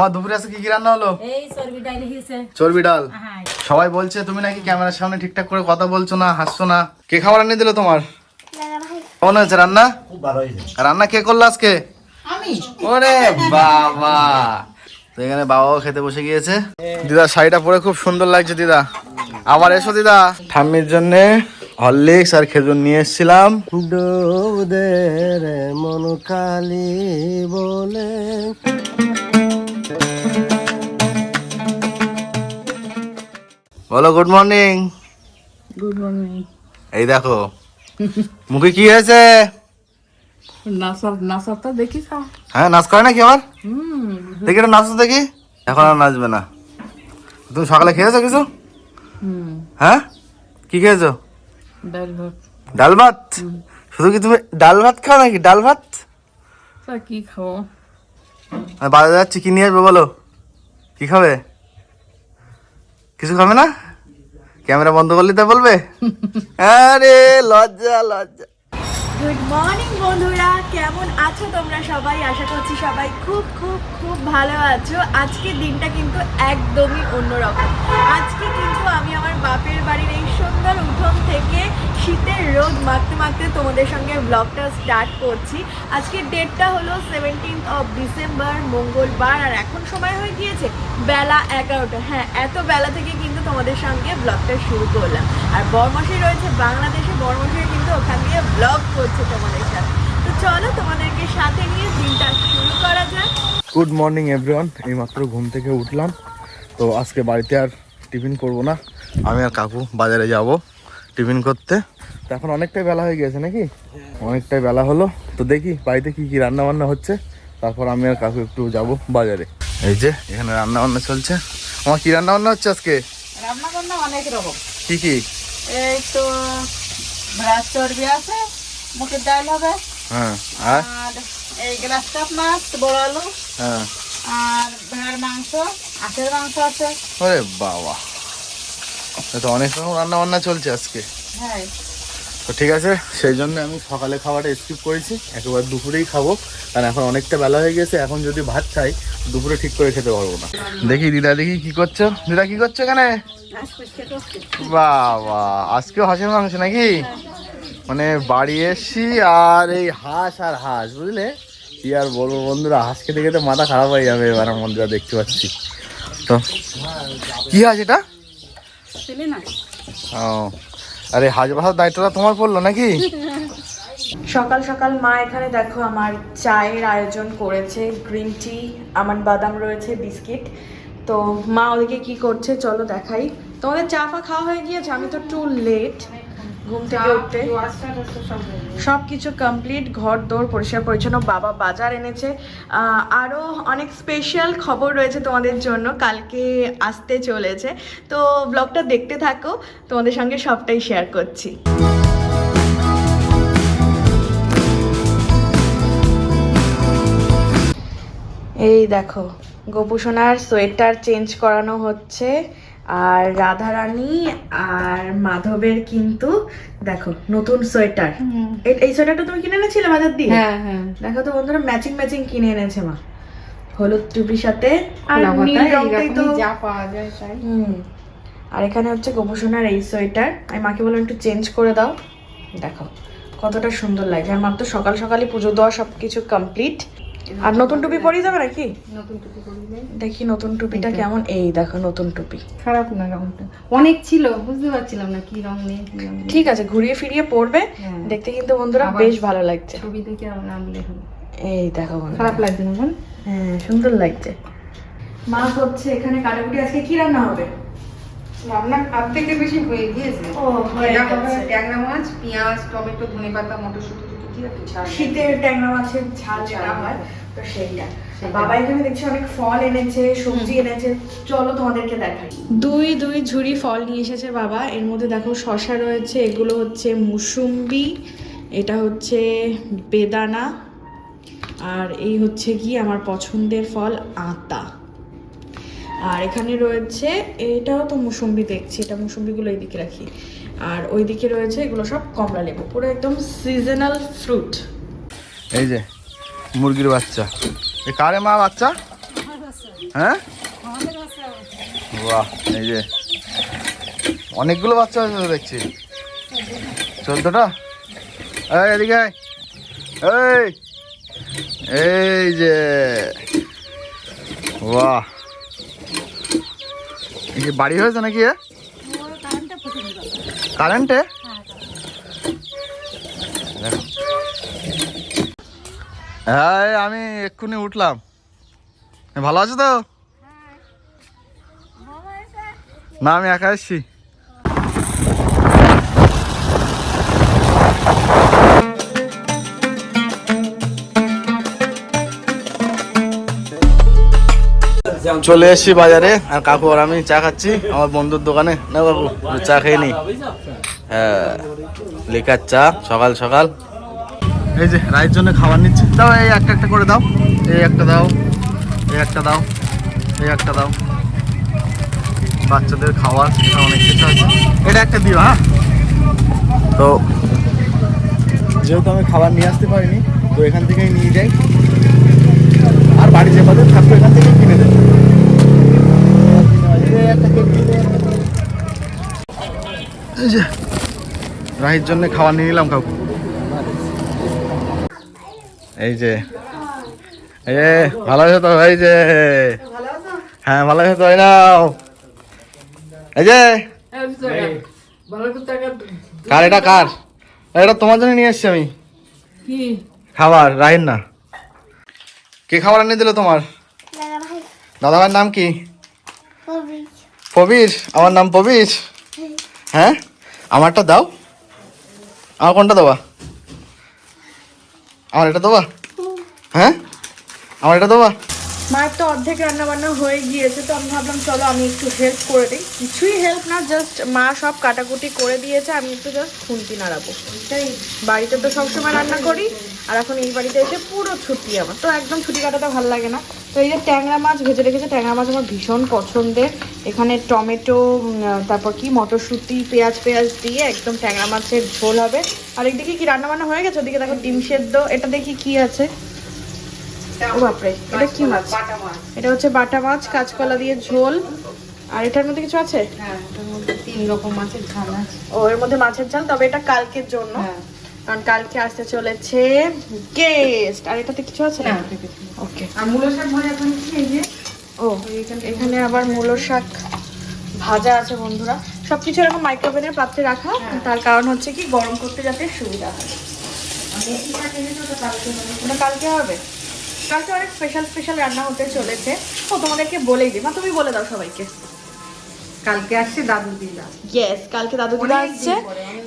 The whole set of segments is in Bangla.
তোমার দুপুরে আজকে কি কি রান্না হলো? এই চর্বি ডাইল হয়েছে। চর্বি ডাল? হ্যাঁ। সবাই বলছে তুমি নাকি ক্যামেরার সামনে ঠিকঠাক করে কথা বলছো না হাসছো না? কে খাবার এনে দিল তোমার? কেমন হয়েছে রান্না? খুব ভালো হয়েছে। রান্না কে করল আজকে? আমি। ওরে বাবা। তো এখানে বাবাও খেতে বসে গিয়েছে। দিদা শাড়িটা পরে খুব সুন্দর লাগছে দিদা। আবার এসো দিদা। ঠাম্মির জন্য হরলিক্স আর খেজুর নিয়ে এসেছিলাম। ডোদের মন কালি বলে বলো গুড মর্নিং গুড মর্নিং এই দেখো মুখে কি হয়েছে? হ্যাঁ নাচ করে নাকি আবার? দেখি এটা নাচো দেখি। এখন আর নাচবে না। তুমি সকালে খেয়েছো কিছু? হ্যাঁ? কি খেয়েছো? ডাল ভাত। শুধু কি তুমি ডাল ভাত খাও নাকি? ডাল ভাত? কি আমি বাজারে যাচ্ছি কি নিয়ে আসবে বলো? কি খাবে? কিছু খাবে না? ক্যামেরা বন্ধ করলে তা বলবে। আরে লজ্জা লজ্জা। গুড মর্নিং বন্ধুরা। কেমন আছো তোমরা সবাই? আশা করছি সবাই খুব খুব খুব ভালো আছো। আজকের দিনটা কিন্তু একদমই অন্যরকম। আজকে কিন্তু আমি আমার বাপের বাড়ির এই সুন্দর উঠোন থেকে শীতের রোদ মাখতে মাখতে তোমাদের সঙ্গে ব্লগটা স্টার্ট করছি। আজকের ডেটটা হলো সেভেন্টিন্থ অফ ডিসেম্বর মঙ্গলবার, আর এখন সময় হয়ে গিয়েছে বেলা এগারোটা। হ্যাঁ এত বেলা থেকে কিন্তু তোমাদের সঙ্গে ব্লগটা শুরু করলাম। আর বরমাসে রয়েছে বাংলাদেশে। বরমাসে কিন্তু ওখান দিয়ে ব্লগ করছে। তোমাদের সাথে। তো চলো তোমাদেরকে সাথে নিয়ে দিনটা শুরু করা যাক। গুড মর্নিং এভরিওয়ান এইমাত্র ঘুম থেকে উঠলাম। তো আজকে বাড়িতে আর টিফিন করব না। আমি আর কাকু বাজারে যাব টিফিন করতে। তো এখন অনেকটাই বেলা হয়ে গেছে নাকি? অনেকটাই বেলা হলো। তো দেখি বাড়িতে কি কি রান্না বান্না হচ্ছে। তারপর আমি আর কাকু একটু যাব বাজারে। এই যে এখানে রান্না বান্না চলছে। আমার কি রান্না বান্না হচ্ছে আজকে? রান্না বান্না অনেক রকম। কি কি? এই তো ভাত চর্বি আছে মুখের ডাল হবে। হ্যাঁ আর? আর এই গ্লাস কাপ মাছ বড় আলু। হ্যাঁ। আর ভেড়ার মাংস আখের মাংস আছে। ওরে বাবা। তো অনেক রকম রান্না বান্না চলছে আজকে। হ্যাঁ। তো ঠিক আছে সেই জন্য আমি সকালে খাওয়াটা স্কিপ করেছি। একেবারে দুপুরেই খাব। কারণ এখন অনেকটা বেলা হয়ে গেছে। এখন যদি ভাত খাই দুপুরে ঠিক করে খেতে পারব না। দেখি দিদা দেখি কি করছ। দিদা কি করছ এখানে? বাবা আজকেও হাঁসের মাংস নাকি? মানে বাড়ি এসছি আর এই হাঁস আর হাঁস বুঝলে? কি আর বলব বন্ধুরা হাঁস খেতে খেতে মাথা খারাপ হয়ে যাবে এবার আমার যা দেখতে পাচ্ছি। তো কি হাঁস এটা? ও আরে হাঁস বাসার দায়িত্বটা তোমার পড়ল নাকি? সকাল সকাল মা এখানে দেখো আমার চায়ের আয়োজন করেছে গ্রিন টি আমার বাদাম রয়েছে বিস্কিট। তো মা ওদিকে কি করছে চলো দেখাই। তোমাদের চা ফা খাওয়া হয়ে গিয়েছে? আমি তো টু লেট ঘুম থেকে উঠতে। সব কিছু কমপ্লিট ঘর দৌড় পরিষ্কার পরিচ্ছন্ন বাবা বাজার এনেছে। আরও অনেক স্পেশাল খবর রয়েছে তোমাদের জন্য কালকে আসতে চলেছে। তো ব্লগটা দেখতে থাকো তোমাদের সঙ্গে সবটাই শেয়ার করছি। এই দেখো গোপুসোনার সোয়েটার চেঞ্জ করানো হচ্ছে। আর রাধারানী আর মাধবের কিন্তু দেখো নতুন সোয়েটার। এই- সোয়েটারটা তুমি কিনে এনেছিলে বাজার দিয়ে? হ্যাঁ হ্যাঁ। দেখো তো বন্ধুরা ম্যাচিং ম্যাচিং কিনে এনেছে মা। হলুদ টুপির সাথে আর নীল রংটাই তো। যা পাওয়া যায় তাই। আর এখানে হচ্ছে গোপুসোনার এই সোয়েটার। আমি মাকে বললাম একটু চেঞ্জ করে দাও। দেখো কতটা সুন্দর লাগছে। আর মাত্র সকাল সকালই পুজো দেওয়া সব কিছু কমপ্লিট আর নতুন টুপি পরিয়ে যাবে নাকি? নতুন টুপি করলে দেখি নতুন টুপিটা কেমন। এই দেখো নতুন টুপি। খারাপ না রংটা অনেক ছিল বুঝতে পারছিলাম না কি রং নেই ঠিক আছে ঘুরিয়ে ফিরিয়ে পরবে। হ্যাঁ। দেখতে কিন্তু বন্ধুরা বেশ ভালো লাগছে। ছবি দেখে আমার আনলে হলো এই দেখো বন্ধুরা। খারাপ লাগছে না বল? হ্যাঁ সুন্দর লাগছে। মা করছে এখানে কাটাকুটি। আজকে কি রান্না হবে? আপনার হাত থেকে বেশি হয়ে গিয়েছে। ও হয়ে গেছে। ট্যাংরা মাছ পেঁয়াজ টমেটো ধনে পাতা মটরশুঁটি টুটি আর কিছু শীতের ট্যাংরা মাছের ঝাল যেটা হয়। তো সেইটা বাবা এখানে দেখছি অনেক ফল এনেছে সবজি এনেছে। চলো তোমাদেরকে দেখাই। দুই দুই ঝুড়ি ফল নিয়ে এসেছে বাবা। এর মধ্যে দেখো শশা রয়েছে এগুলো হচ্ছে মুসুম্বি এটা হচ্ছে বেদানা আর এই হচ্ছে কি আমার পছন্দের ফল আতা। আর এখানে রয়েছে এটাও তো মুসুম্বি দেখছি এটা মুসুম্বিগুলো এইদিকে রাখি। আর ওইদিকে রয়েছে এগুলো সব কমলা লেবু পুরো একদম সিজনাল ফ্রুট এই যে মুরগির বাচ্চা। এ কারে মা বাচ্চা? হ্যাঁ? বাহ এই যে। অনেকগুলো বাচ্চা হয়েছে দেখছি। চোদ্দটা এই এদিকে। এই এই যে। বাহ। এই যে বাড়ি হয়েছে নাকি এ? কারেন্টে দেখো। হ্যাঁ আমি এক্ষুনি উঠলাম। ভালো আছো তো? না, আমি একা এসছি। চলে এসছি বাজারে, আর কাকু আর আমি চা খাচ্ছি। আমার বন্ধুর দোকানে। না, কাকু চা খেয়ে নি। হ্যাঁ লেখার চা, সকাল সকাল। এই যে রায়ের জন্য খাবার নিচ্ছি। দাও, এই একটা একটা করে দাও। এই একটা দাও, এই একটা দাও, এই একটা দাও। বাচ্চাদের এখানে অনেক কিছু আছে। এটা একটা দিও হ্যাঁ? তো যেহেতু আমি খাবার নিয়ে আসতে পারিনি, তো এখান থেকেই নিয়ে যাই। আর বাড়ি যে কদের থাকবে এখান থেকেই কিনে যে রাহির জন্য খাবার নিয়ে নিলাম কাকু এই যে এই যে ভালো আছে তো? এই যে হ্যাঁ ভালো আছে তো? এই নাও। এই যে কার এটা কার? এটা তোমার জন্য নিয়ে এসছি আমি। খাবার রাহির না। কে খাবার এনে দিল তোমার? দাদা ভাইয়ের নাম কি? প্রবীর। আমার নাম প্রবীর? হ্যাঁ? আমারটা দাও। আমার কোনটা দেবা? আমার এটা দেবা? হ্যাঁ? আমার এটা দেবা? মায়ের তো অর্ধেক রান্না বান্না হয়ে গিয়েছে, তো আমি ভাবলাম, চলো আমি একটু হেল্প করে দিই। কিছুই হেল্প না জাস্ট মা সব কাটাকুটি করে দিয়েছে, আমি একটু জাস্ট খুন্তি নাড়াবো। তাই বাড়িতে তো সবসময় রান্না করি, আর এখন এই বাড়িতে এসে পুরো ছুটি আমার। তো একদম ছুটি কাটাতে ভালো লাগে না। তো এই যে ট্যাংরা মাছ ভেজে রেখেছে ট্যাংরা মাছ আমার ভীষণ পছন্দের। এখানে টমেটো তারপর কি মটরশুঁটি পেঁয়াজ পেঁয়াজ দিয়ে একদম ট্যাংরা মাছের ঝোল হবে। আর একদিকে কি রান্না বান্না হয়ে গেছে? ওদিকে দেখো ডিম সেদ্ধ। এটা দেখি কি আছে? ও বাপরে এটা কি মাছ? এটা হচ্ছে বাটা মাছ কাঁচকলা দিয়ে ঝোল। আর এটার মধ্যে কিছু আছে? তিন রকম মাছের ঝাল আছে। ও এর মধ্যে মাছের ঝাল তবে এটা কালকের জন্য। হ্যাঁ। কারণ কালকে আসতে চলেছে গেস্ট। আর এটাতে কিছু আছে? হ্যাঁ, ওকে। আর মূলো শাক ভাজা এখন কি এই যে? ও এখানে আবার মূলো শাক ভাজা আছে বন্ধুরা। এরকম মাইক্রোওভেনের পাত্রে রাখা। তার কারণ হচ্ছে কি গরম করতে যাতে সুবিধা হয়। কালকে হবে। ওটা কালকে হবে? কালকে অনেক স্পেশাল স্পেশাল রান্না হতে চলেছে। ও তোমাদেরকে বলেই দিই। মা তুমি বলে দাও সবাইকে। কালকে আসছে দাদু দিদা। ইয়েস কালকে দাদু দিদা আসছে।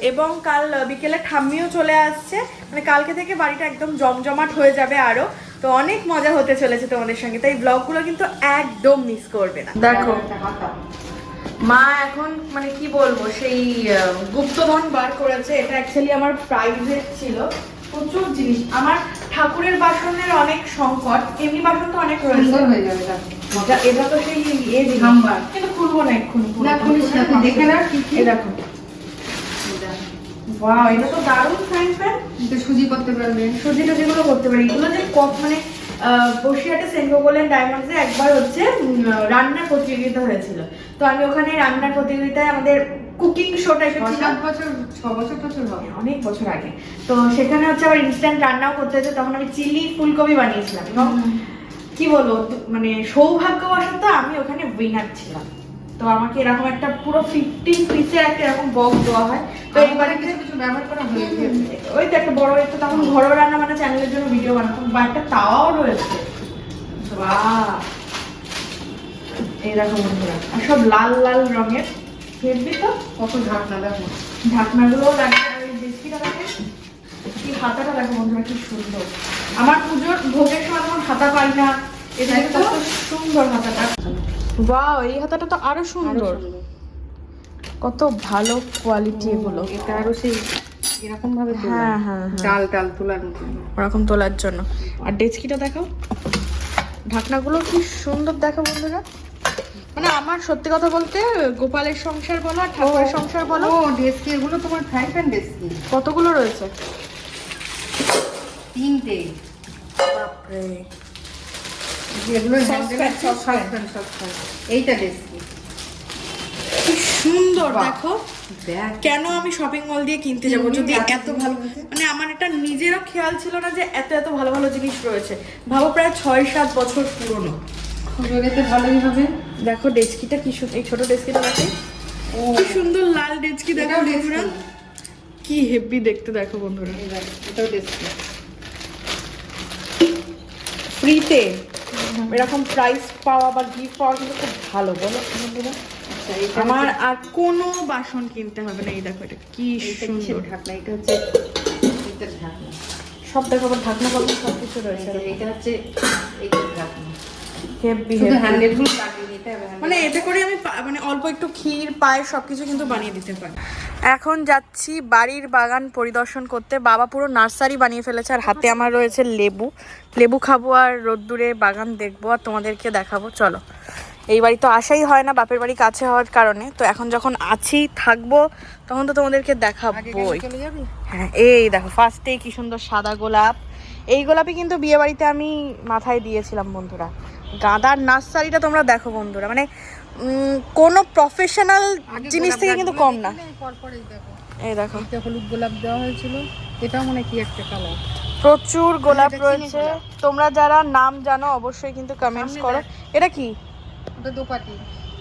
এবং কাল বিকেলে ঠাম্মিও চলে আসছে। মানে কালকে থেকে বাড়িটা একদম জমজমাট হয়ে যাবে আরও। তো অনেক মজা হতে চলেছে তোমাদের সঙ্গে তাই ব্লগগুলো কিন্তু একদম মিস করবে না। দেখো। মা এখন মানে কি বলব সেই আহ, গুপ্তধন বার করেছে। এটা অ্যাকচুয়ালি আমার প্রাইভেট ছিল। প্রচুর জিনিস। আমার ঠাকুরের বাসনের অনেক সংকট এমনি বাসন তো অনেক রয়েছে। হয়ে যাবে এটা এটা তো সেই ইয়ে। নাম্বার। কিন্তু খুলবো না এক্ষুনি না খুলিস না দেখে দেখো। ওয়াও এটা তো দারুণ ফ্রাইং প্যান সুজি করতে পারবে। সুজি টুজিগুলো করতে পারি। এগুলো যে কত মানে আহ, সেন্ট গোল্ডেন ডায়মন্ডসে একবার হচ্ছে রান্নার প্রতিযোগিতা হয়েছিল। তো আমি ওখানে রান্নার প্রতিযোগিতায় আমাদের কুকিং শো টাইপের ছ ছিল সাত বছর ছ বছর বছর হবে অনেক বছর আগে। তো সেখানে হচ্ছে আবার ইনস্ট্যান্ট রান্নাও করতে হয়েছে। তখন আমি চিলি ফুলকপি বানিয়েছিলাম। এবং কি বলব মানে সৌভাগ্যবশত আমি ওখানে উইনার ছিলাম। তো আমাকে এরকম একটা পুরো ফিফটিন পিসের একটা এরকম বক্স দেওয়া হয়। তো এবারে কিছু কিছু ব্যবহার করা হয়েছে ওই তো একটা বড় একটা তখন ঘরোয়া রান্না মানে চ্যানেলের জন্য ভিডিও বানাতাম বা একটা তাওয়াও রয়েছে। বাহ! এই বন্ধুরা আর সব লাল লাল রঙের। দেখবি তো কত ঢাকনা দেখো। ঢাকনাগুলো লাগবে আর এই বিস্কিটা দেখে কি হাতাটা দেখো বন্ধুরা কি সুন্দর। আমার পুজোর ভোগের সময় হাতা পাই না এটা তো? সুন্দর হাতাটা। বাহ এই হাতাটা তো আরও সুন্দর। কত ভালো কোয়ালিটি এগুলো। এটা আরও সেই এরকম ভাবে হ্যাঁ হ্যাঁ হ্যাঁ। ডাল ডাল তোলার ওরকম তোলার জন্য। আর ডেচকিটা দেখাও। ঢাকনাগুলো কি সুন্দর দেখো বন্ধুরা। মানে আমার সত্যি কথা বলতে গোপালের সংসার বলো আর ঠাকুরের সংসার বলো ও ডেস্কি এগুলো তোমার ফ্রাই প্যান ডেস্কি কতগুলো রয়েছে? তিনটে। বাপরে। এগুলো এইটা সুন্দর দেখো। কেন আমি শপিং মল দিয়ে কিনতে যাব? যদি এত ভালো মানে আমার এটা নিজেরও খেয়াল ছিল না যে এত এত ভালো ভালো জিনিস রয়েছে। ভাবো প্রায় ছয় সাত বছর পুরনো। এতে ভালোই হবে। দেখো ডেস্কিটা কি এই ছোট ডেস্কিটা দেখো। কি সুন্দর লাল ডেস্কি দেখো বন্ধুরা। কি হেভি দেখতে দেখো বন্ধুরা। এটাও রেসিপি ফ্রিতে। এরকম প্রাইস পাওয়া বা গিফট পাওয়া কিন্তু খুব ভালো বলো আচ্ছা আমার আর কোনো বাসন কিনতে হবে না এই দেখো এটা কি সুন্দর। ঢাকনা? এটা হচ্ছে এটা ঢাকনা। সব দেখো ঢাকনা পাবো সব কিছু রয়েছে এটা- এটা হচ্ছে এইটার ঢাকনা। হেভি শুধু হেভি লাগিয়ে নিতে হবে মানে এতে করে আমি মানে অল্প একটু ক্ষীর পায়েস সবকিছু কিন্তু বানিয়ে দিতে পারি। এখন যাচ্ছি বাড়ির বাগান পরিদর্শন করতে। বাবা পুরো নার্সারি বানিয়ে ফেলেছে আর হাতে আমার রয়েছে লেবু। লেবু খাব আর রোদ্দুরে বাগান দেখব আর তোমাদেরকে দেখাবো। চলো। এই বাড়ি তো আসাই হয় না বাপের বাড়ি কাছে হওয়ার কারণে। তো এখন যখন আছি থাকব তখন তো তোমাদেরকে দেখাবো হ্যাঁ এই দেখো ফার্স্টেই কি সুন্দর সাদা গোলাপ। এই গোলাপই কিন্তু বিয়ে বাড়িতে আমি মাথায় দিয়েছিলাম বন্ধুরা। গাঁদার নার্সারিটা তোমরা দেখো বন্ধুরা। মানে কোনো প্রফেশনাল জিনিস থেকে কিন্তু কম না। এই দেখো। এই দেখো। এটা হলুদ গোলাপ দেওয়া হয়েছিল। এটাও মনে কি একটা কালার প্রচুর গোলাপ রয়েছে। তোমরা যারা নাম জানো অবশ্যই কিন্তু কমেন্টস করো। এটা কি? দোপাটি।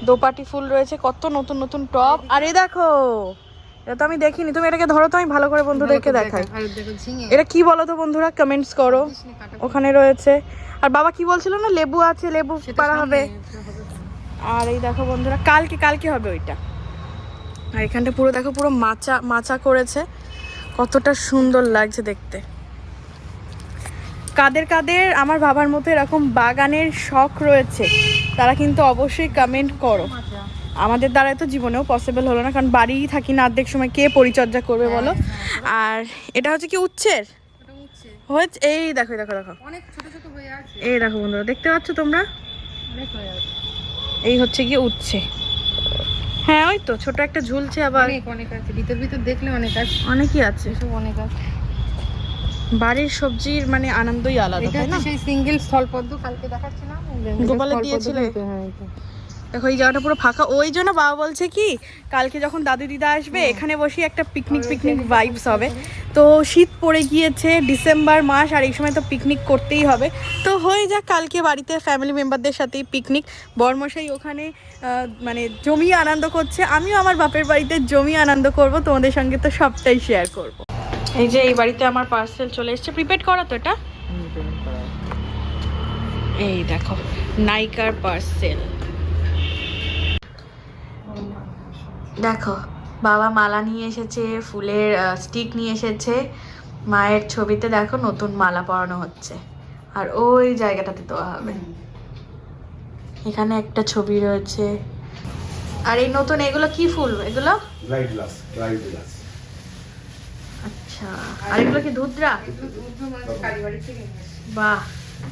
দোপাটি ফুল রয়েছে। কত নতুন নতুন টপ। আর এই দেখো। এটা তো আমি দেখিনি। তুমি এটাকে ধরো তো আমি ভালো করে বন্ধুদেরকে দেখাই। এটা কি বলো তো বন্ধুরা? কমেন্টস করো। ওখানে রয়েছে। আর বাবা কি বলছিল না? লেবু আছে লেবু পারা হবে। আর এই দেখো বন্ধুরা কালকে কালকে হবে ওইটা। আর এখানটা পুরো দেখো পুরো মাচা মাচা করেছে। কতটা সুন্দর লাগছে দেখতে। কাদের কাদের? আমার বাবার মতো এরকম বাগানের শখ রয়েছে। তারা কিন্তু অবশ্যই কমেন্ট করো। আমাদের দ্বারাই তো জীবনেও পসিবল হলো না। কারণ বাড়িই থাকি না অর্ধেক সময় কে পরিচর্যা করবে বলো? আর এটা হচ্ছে কি উচ্ছের? হয়েছে? এই দেখো দেখো দেখো। অনেক ছোট ছোট হয়ে আছে। এই দেখো বন্ধুরা দেখতে পাচ্ছ তোমরা? হয়ে এই হচ্ছে গিয়ে উচ্ছে। হ্যাঁ ওই তো ছোট একটা ঝুলছে আবার। অনেক অনেক আছে। ভিতর ভিতর দেখলে অনেক আছে। অনেকই আছে। এসব অনেক আছে। বাড়ির সবজির মানে আনন্দই আলাদা তাই না? সেই সিঙ্গেল স্থলপদ্ম কালকে দেখাচ্ছিলাম। গোপালে দিয়েছিলে? হ্যাঁ। দেখো এই জায়গাটা পুরো ফাঁকা। ওই জন্য বাবা বলছে কি কালকে যখন দাদু দিদা আসবে এখানে বসে একটা পিকনিক পিকনিক ভাইবস হবে। তো শীত পড়ে গিয়েছে ডিসেম্বর মাস আর এই সময় তো পিকনিক করতেই হবে। তো হয়ে যাক কালকে বাড়িতে ফ্যামিলি মেম্বারদের সাথেই পিকনিক বর্মশাই ওখানে মানে জমি আনন্দ করছে। আমিও আমার বাপের বাড়িতে জমি আনন্দ করব তোমাদের সঙ্গে তো সবটাই শেয়ার করব। এই যে এই বাড়িতে আমার পার্সেল চলে এসেছে। প্রিপেড করা তো এটা? এই দেখো নাইকার পার্সেল দেখো বাবা মালা নিয়ে এসেছে ফুলের স্টিক নিয়ে এসেছে মায়ের ছবিতে দেখো নতুন মালা পরানো হচ্ছে। আর ওই জায়গাটাতে দেওয়া হবে। এখানে একটা ছবি রয়েছে। আর এই নতুন এগুলো কি ফুল? এগুলো? আচ্ছা আর এগুলো কি ধুদ্রা। বাহ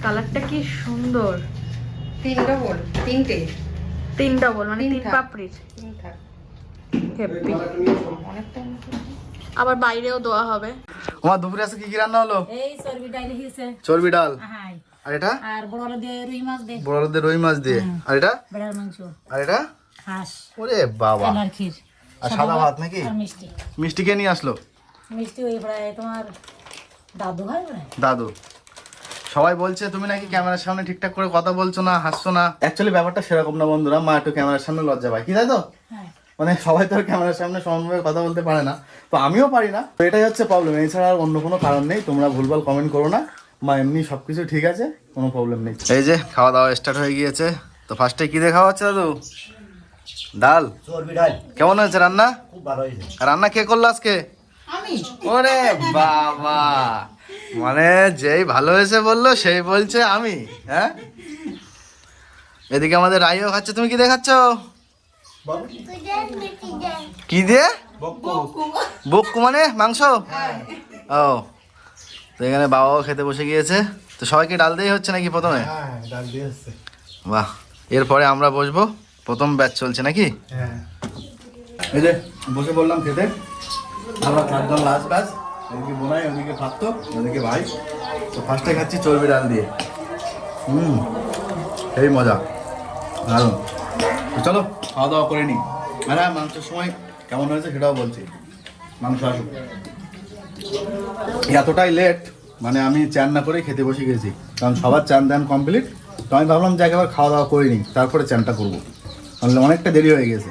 কালারটা কি সুন্দর। তিন ডবল তিনটে। তিন ডবল মানে তিন পাপড়ির। তিন থাক হেব্বি আবার বাইরেও দেওয়া হবে। আমার দুপুরে আজকে কি কি রান্না হলো? এই চর্বি ডাল হয়েছে। চর্বি ডাল? আর এটা? আর বড় আলু দিয়ে রুই মাছ দে বড় আলু দিয়ে রুই মাছ দিয়ে। আর এটা? বেড়ার মাংস। আর এটা? হাঁস। ওরে বাবা। আর সাদা ভাত নাকি? আর মিষ্টি। মিষ্টি কে নিয়ে আসলো? মিষ্টি ওই প্রায় তোমার দাদু হয় দাদু। সবাই বলছে তুমি নাকি ক্যামেরার সামনে ঠিকঠাক করে কথা বলছো না হাসছো না? অ্যাকচুয়ালি ব্যাপারটা সেরকম না বন্ধুরা। মা একটু ক্যামেরার সামনে লজ্জা পায়। কি তাই তো? হ্যাঁ। মানে সবাই তো আর ক্যামেরার সামনে সমানভাবে কথা বলতে পারে না। তো আমিও পারি না। তো এটাই হচ্ছে প্রবলেম এছাড়া আর অন্য কোনো কারণ নেই। তোমরা ভুলভাল কমেন্ট করো না। মা এমনি সব কিছু ঠিক আছে কোনো প্রবলেম নেই। এই যে খাওয়া দাওয়া স্টার্ট হয়ে গিয়েছে। তো ফার্স্টে কি দিয়ে খাওয়া হচ্ছে দাদু? ডাল? কেমন হয়েছে রান্না? খুব ভালো হয়েছে। আর রান্না কে করল আজকে? ওরে বাবা! মানে যেই ভালো হয়েছে বলল সেই বলছে আমি হ্যাঁ? এদিকে আমাদের রাইও খাচ্ছে তুমি কি দেখাচ্ছ? কি দিয়ে? বক্কু মানে মাংস? ও। তো এখানে বাবাও খেতে বসে গিয়েছে। তো সবাইকে ডাল দিয়ে হচ্ছে নাকি প্রথমে? বাহ, এরপরে আমরা বসবো। প্রথম ব্যাচ চলছে নাকি? হ্যাঁ। বসে বললাম খেতে। আমরা একদম লাস্ট ব্যাচ বোনাই, ওদিকে ওদিকে ভাই। তো ফার্স্টে খাচ্ছি চর্বি ডাল দিয়ে। হুম, এই মজা। দারুণ। চলো, খাওয়া দাওয়া করে নিই আর হ্যাঁ মাংসের সময় কেমন হয়েছে সেটাও বলছি। মাংস আসুক। এতটাই লেট মানে আমি চান না করে খেতে বসে গেছি। কারণ সবার চান দেন কমপ্লিট তো আমি ভাবলাম যে একবার খাওয়া দাওয়া করিনি, তারপরে চানটা করব। তাহলে অনেকটা দেরি হয়ে গেছে।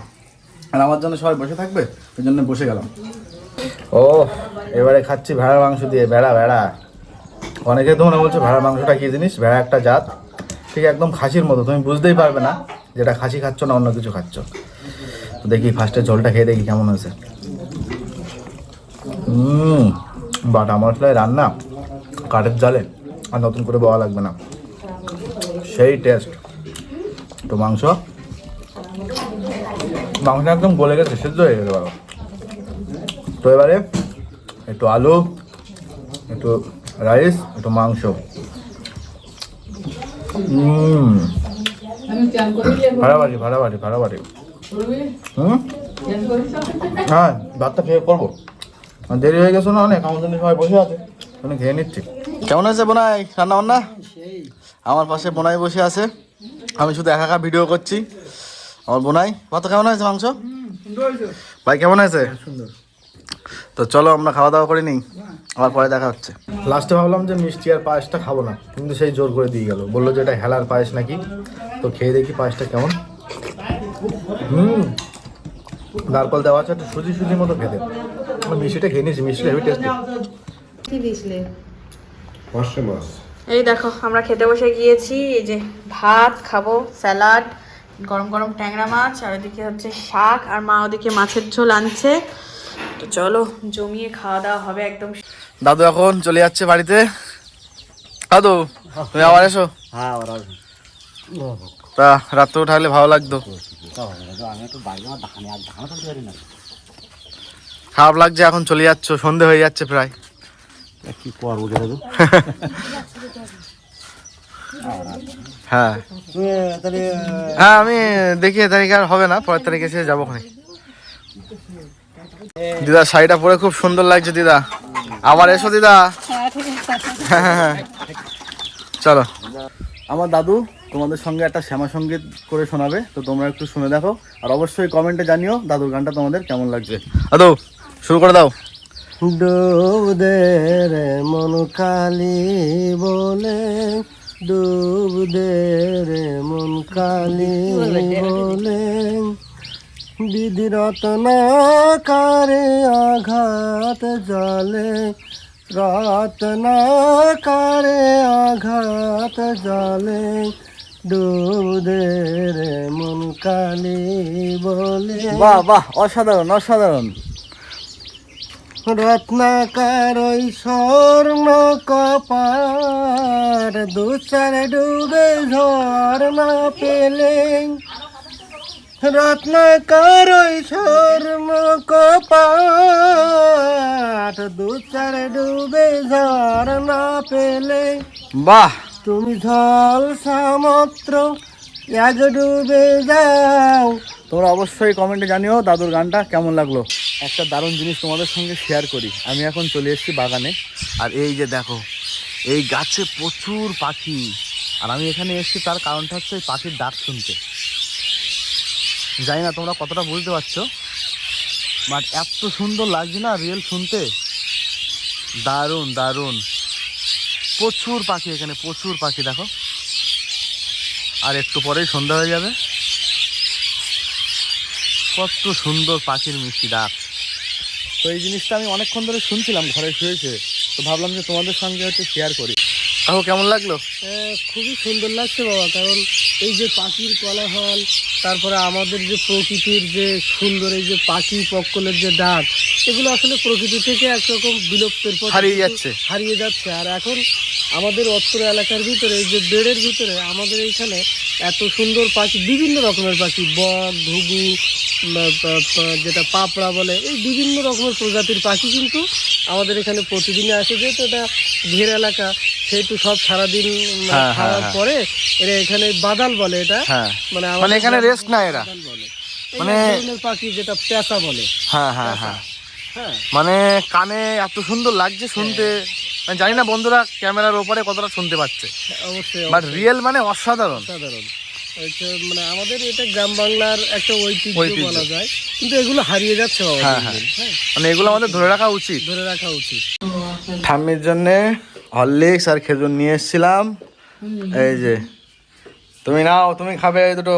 আর আমার জন্য সবাই বসে থাকবে ওই জন্য বসে গেলাম। ও, এবারে খাচ্ছি ভেড়ার মাংস দিয়ে, ভেড়া ভেড়া। অনেকে তোমরা বলছো ভেড়ার মাংসটা কি জিনিস? ভেড়া একটা জাত। ঠিক একদম খাসির মতো, তুমি বুঝতেই পারবে না। যেটা খাসি খাচ্ছ না অন্য কিছু খাচ্ছ? তো দেখি ফার্স্টে ঝোলটা খেয়ে দেখি কেমন হয়েছে। হুম বাটা মশলায় রান্না, কাঠের জালে, আর নতুন করে বলা লাগবে না। সেই টেস্ট তো মাংস? মাংস একদম গলে গেছে, সেদ্ধ হয়ে গেছে বাবা। তো এবারে একটু আলু, একটু রাইস একটু মাংস। হুম ভাড়াবাড়ি ভাড়াবাড়ি ভাড়াবাড়ি। হুম? হ্যাঁ ভাতটা খেয়ে করব। দেরি হয়ে গেছে না অনেক আমার জন্য সবাই বসে আছে। আমি খেয়ে নিচ্ছি। কেমন আছে বোনাই? রান্না বান্না? আমার পাশে বোনাই বসে আছে। আমি শুধু একা একা ভিডিও করছি। আমার বোনাই ভাত কেমন হয়েছে মাংস? ভাই কেমন আছে তো চলো আমরা খাওয়া দাওয়া করে নিই আবার পরে দেখা হচ্ছে। লাস্টে ভাবলাম যে মিষ্টি আর পায়েসটা খাব না কিন্তু সেই জোর করে দিয়ে গেল। বলল যে এটা হেলার পায়েস নাকি? তো খেয়ে দেখি পায়েসটা কেমন। হুম নারকল দেওয়া আছে একটু সুজি সুজির মতো খেতে। মিষ্টিটা খেয়ে নিয়েছি মিষ্টিটা হেভি টেস্টি কি পাঁচশো মাছ। এই দেখো আমরা খেতে বসে গিয়েছি এই যে ভাত খাব স্যালাড গরম গরম ট্যাংরা মাছ আর ওদিকে হচ্ছে শাক আর মা ওদিকে মাছের ঝোল আনছে। তো চলো জমিয়ে খাওয়া দাওয়া হবে একদম দাদু এখন চলে যাচ্ছে বাড়িতে। দাদু তুমি আবার এসো। হ্যাঁ ওরা তা রাত্রে উঠালে ভালো লাগতো। খারাপ লাগছে এখন চলে যাচ্ছ সন্ধে হয়ে যাচ্ছে প্রায়। কি করব দাদু? হ্যাঁ। হ্যাঁ আমি দেখি তারিখ আর হবে না পরের তারিখে এসে যাব ওখানে। দিদা শাড়িটা পরে খুব সুন্দর লাগছে দিদা। আবার এসো দিদা। হ্যাঁ, চলো। আমার দাদু তোমাদের সঙ্গে একটা শ্যামা সংগীত করে শোনাবে তো তোমরা একটু শুনে দেখো। আর অবশ্যই কমেন্টে জানিও দাদুর গানটা তোমাদের কেমন লাগছে। দাদু শুরু করে দাও। ডুব দে রে মন কালি বলে ডুব দে রে মন কালি বলে। বিধি রত্না কারে আঘাত জলে। রত্না কারে আঘাত জলে। ডুব দে রে মন কালি বলে। বাহ বাহ অসাধারণ অসাধারণ। রত্নাকার ওই স্বর্ণ কপার। দুচার ডুবে না পেলে। রত্নাকার ওই স্বর্ণ কপার দুচার ডুবে না পেলে। বাহ! তুমি ঝল সামত্র এক ডুবে যাও। তোমরা অবশ্যই কমেন্টে জানিও দাদুর গানটা কেমন লাগল। একটা দারুণ জিনিস তোমাদের সঙ্গে শেয়ার করি। আমি এখন চলে এসেছি বাগানে। আর এই যে দেখো এই গাছে প্রচুর পাখি। আর আমি এখানে এসেছি তার কারণটা হচ্ছে পাখির ডাক শুনতে। জানি না তোমরা কতটা বুঝতে পারছ বাট এত সুন্দর লাগছে না রিয়েল শুনতে? দারুণ দারুণ। প্রচুর পাখি এখানে, প্রচুর পাখি, দেখো। আর একটু পরেই সন্ধ্যা হয়ে যাবে। কত সুন্দর পাখির মিষ্টি ডাক। তো এই জিনিসটা আমি অনেকক্ষণ ধরে শুনছিলাম, ঘরে শুয়েছে। তো ভাবলাম যে তোমাদের সঙ্গে হয়তো শেয়ার করি। তাহলে কেমন লাগল? খুবই সুন্দর লাগছে বাবা, কারণ এই যে পাখির কোলাহল তারপরে আমাদের যে প্রকৃতির যে সুন্দর এই যে পাখি পক্কলের যে ডাক এগুলো আসলে প্রকৃতি থেকে একরকম বিলুপ্তের পথে হারিয়ে যাচ্ছে। হারিয়ে যাচ্ছে আর এখন আমাদের অত্র এলাকার ভিতরে এই যে বেড়ের ভিতরে আমাদের এইখানে এত সুন্দর পাখি বিভিন্ন রকমের পাখি বক ঘুঘু যেটা পাপড়া বলে এই বিভিন্ন রকমের প্রজাতির পাখি কিন্তু আমাদের এখানে প্রতিদিনই আসে যেহেতু এটা ঘের এলাকা সেহেতু সব সারাদিন হ্যাঁ, হ্যাঁ, খাওয়ার হ্যাঁ। পরে এরা এখানে বাদাল বলে এটা। মানে মানে আমাদের এখানে রেস্ট না এরা। বলে। মানে- পাখি যেটা পেঁচা বলে। হ্যাঁ হ্যাঁ হ্যাঁ। মানে কানে এত সুন্দর লাগছে শুনতে। মানে জানি না বন্ধুরা ক্যামেরার ওপরে কতটা শুনতে পাচ্ছে। অবশ্যই বাট রিয়েল মানে অসাধারণ। হচ্ছে মানে আমাদের এটা গ্রাম বাংলার একটা ঐতিহ্য। বলা যায়। কিন্তু এগুলো হারিয়ে যাচ্ছে মানে এগুলো আমাদের ধরে রাখা উচিত। ধরে রাখা উচিত। ঠাম্মির জন্য হরলিক্স আর খেজুর নিয়ে এসেছিলাম। এই যে তুমি নাও তুমি খাবে এই দুটো।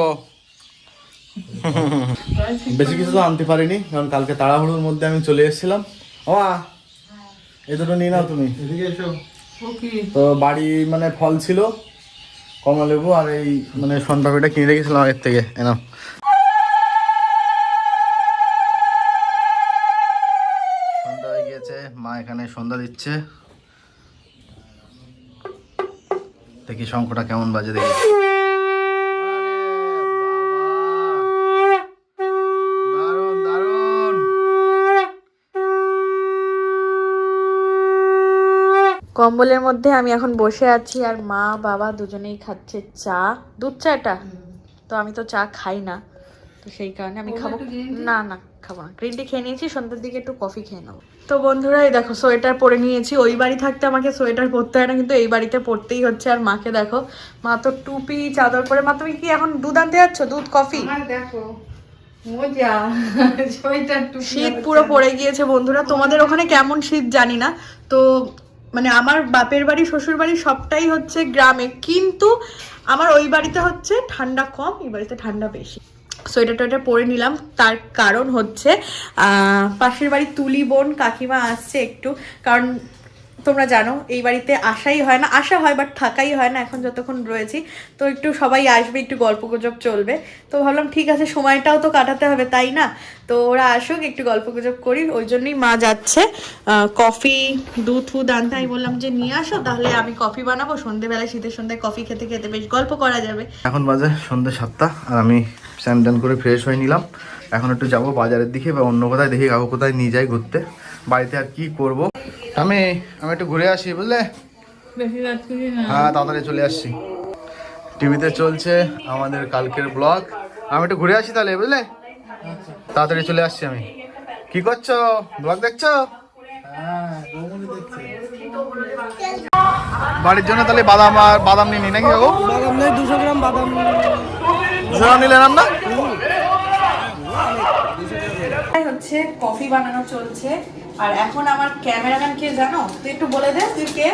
বেশি কিছু তো আনতে পারিনি কারণ কালকে তাড়াহুড়োর মধ্যে আমি চলে এসেছিলাম। ও এই দুটো নিয়ে নাও তুমি। তো বাড়ি মানে ফল ছিল কমলা লেবু আর এই মানে সনপাপড়িটা কিনে রেখেছিলাম আগের থেকে এনাও সন্ধ্যা হয়ে গিয়েছে মা এখানে সন্ধ্যা দিচ্ছে। দেখি শঙ্খটা কেমন বাজে দেখি। দারুণ দারুণ কম্বলের মধ্যে আমি এখন বসে আছি আর মা বাবা দুজনেই খাচ্ছে চা। দুধ চাটা তো আমি তো চা খাই না। তো সেই কারণে আমি খাব। না না খাব না। গ্রিন টি খেয়ে নিয়েছি সন্ধ্যের দিকে একটু কফি খেয়ে নেব। তো বন্ধুরা এই দেখো সোয়েটার পরে নিয়েছি। ওই বাড়ি থাকতে আমাকে সোয়েটার পরতে হয় না কিন্তু এই বাড়িতে পরতেই হচ্ছে। আর মাকে দেখো মা তো টুপি চাদর পরে। মা তুমি কি এখন দুধ আনতে যাচ্ছ? দুধ কফি দেখো শীত পুরো পড়ে গিয়েছে বন্ধুরা। তোমাদের ওখানে কেমন শীত জানি না। তো মানে আমার বাপের বাড়ি শ্বশুর বাড়ি সবটাই হচ্ছে গ্রামে। কিন্তু আমার ওই বাড়িতে হচ্ছে ঠান্ডা কম এই বাড়িতে ঠান্ডা বেশি। সোয়েটার টোয়েটার পরে নিলাম। তার কারণ হচ্ছে পাশের বাড়ি তুলি বোন কাকিমা আসছে একটু। কারণ তোমরা জানো, এই বাড়িতে আসাই হয় না। আসা হয় বাট থাকাই হয় না এখন যতক্ষণ রয়েছি। তো একটু সবাই আসবে, একটু গল্প গুজব চলবে। তো ভাবলাম, ঠিক আছে, সময়টাও তো কাটাতে হবে, তাই না? তো ওরা আসুক, একটু গল্প গুজব করি। ওই জন্যই মা যাচ্ছে। কফি, দুধ ফুদ আনতে আমি বললাম যে, নিয়ে আসো, তাহলে আমি কফি বানাবো। সন্ধেবেলায় শীতের সন্ধ্যায় কফি খেতে খেতে বেশ গল্প করা যাবে। এখন বাজে সন্ধ্যে সাতটা, আর আমি স্নান টান করে ফ্রেশ হয়ে নিলাম। এখন একটু যাব বাজারের দিকে বা অন্য কোথায় দেখি কাকু কোথায় নিয়ে যাই ঘুরতে। বাড়িতে আর কি করব? আমি আমি একটু ঘুরে আসি বুঝলে? বেশি রাত করি না। হ্যাঁ তাড়াতাড়ি চলে আসছি। টিভিতে চলছে আমাদের কালকের ব্লগ আমি একটু ঘুরে আসি তাহলে বুঝলে? তাড়াতাড়ি চলে আসছি আমি। কি করছ? ব্লগ দেখছ? বাড়ির জন্য তাহলে বাদাম আর বাদাম নিনি নাকি বাদাম নেই দুশো গ্রাম বাদাম দুশো গ্রাম নিলে হচ্ছে কফি বানানো চলছে। আর এখন আমার ক্যামেরাম্যান কে জানো? তুই একটু বলে দে তুই কে?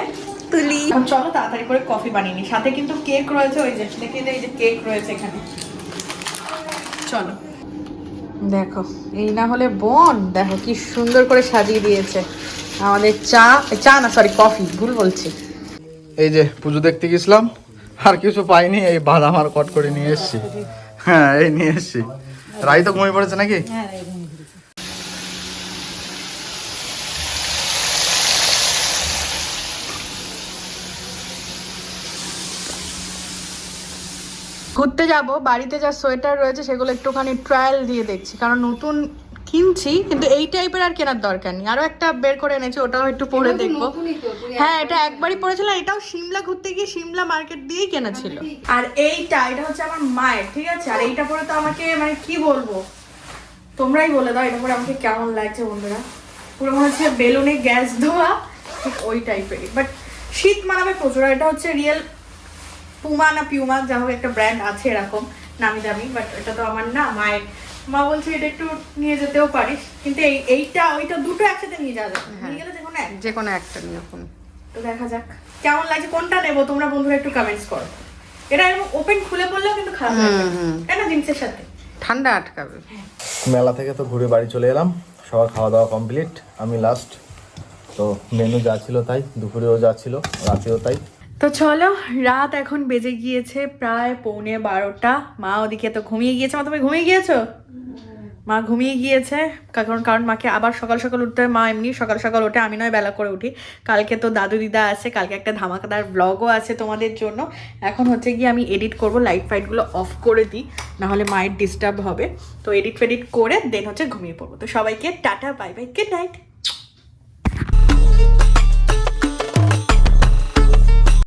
তুলি। এখন চলো তাড়াতাড়ি করে কফি বানিয়ে সাথে কিন্তু কেক রয়েছে ওই যে দেখে এই যে কেক রয়েছে এখানে। চলো। দেখো এই না হলে বোন দেখো কি সুন্দর করে সাজিয়ে দিয়েছে। আমাদের চা চা না সরি কফি ভুল বলছি। এই যে পুজো দেখতে গেছিলাম। আর কিছু পাইনি, এই বাদাম আর কট করে নিয়ে এসছি। হ্যাঁ এই নিয়ে এসছি। রাই তো ঘুমিয়ে পড়েছে নাকি? ঘুরতে যাব, বাড়িতে যা সোয়েটার রয়েছে, সেগুলো একটুখানি ট্রায়াল দিয়ে দেখছি। কারণ নতুন কিনছি কিন্তু এই টাইপের আর কেনার দরকার নেই। আরও একটা বের করে এনেছি ওটাও একটু পরে দেখব। হ্যাঁ এটা একবারই পরেছিলাম এটাও সিমলা ঘুরতে গিয়ে সিমলা মার্কেট দিয়েই কেনা ছিল। আর এইটা এটা হচ্ছে আমার মায়ের ঠিক আছে? আর এইটা পরে তো আমাকে মানে কি বলব? তোমরাই বলে দাও এটা পরে আমাকে কেমন লাগছে বন্ধুরা? পুরো মনে হচ্ছে বেলুনে গ্যাস ধোয়া ঠিক ওই টাইপেরই বাট শীত মানাবে প্রচুর এটা হচ্ছে রিয়েল পুমা না পিউমা যা হোক একটা ব্র্যান্ড আছে এরকম নামি দামি বাট এটা তো আমার না মায়ের মা বলছে এটা একটু নিয়ে যেতেও পারিস। কিন্তু এই এইটা ওইটা দুটো একসাথে নিয়ে যাওয়া যাবে। নিয়ে গেলে দেখো না যে কোনো একটা নিয়ে এখন। তো দেখা যাক। কেমন লাগছে কোনটা নেব? তোমরা বন্ধুরা একটু কমেন্টস করো। এটা এরকম ওপেন খুলে পড়লেও কিন্তু খারাপ লাগবে না। তাই না জিন্সের সাথে? ঠান্ডা আটকাবে। মেলা থেকে তো ঘুরে বাড়ি চলে এলাম। সবার খাওয়া দাওয়া কমপ্লিট আমি লাস্ট তো মেনু যা ছিল তাই দুপুরেও যা ছিল রাতেও তাই। তো চলো, রাত এখন বেজে গিয়েছে প্রায় পৌনে বারোটা। মা ওদিকে তো ঘুমিয়ে গিয়েছে। মা, তুমি ঘুমিয়ে গিয়েছো? মা ঘুমিয়ে গিয়েছে কারণ কারণ মাকে আবার সকাল সকাল উঠতে হয়। মা এমনি সকাল সকাল ওঠে, আমি নয়, বেলা করে উঠি। কালকে তো দাদু দিদা আছে, কালকে একটা ধামাকাদার ব্লগও আছে তোমাদের জন্য। এখন হচ্ছে গিয়ে আমি এডিট করব লাইট ফাইটগুলো অফ করে দিই, নাহলে মায়ের ডিস্টার্ব হবে। তো এডিট ফেডিট করে দেন হচ্ছে ঘুমিয়ে পড়ব। তো সবাইকে tata bye bye good night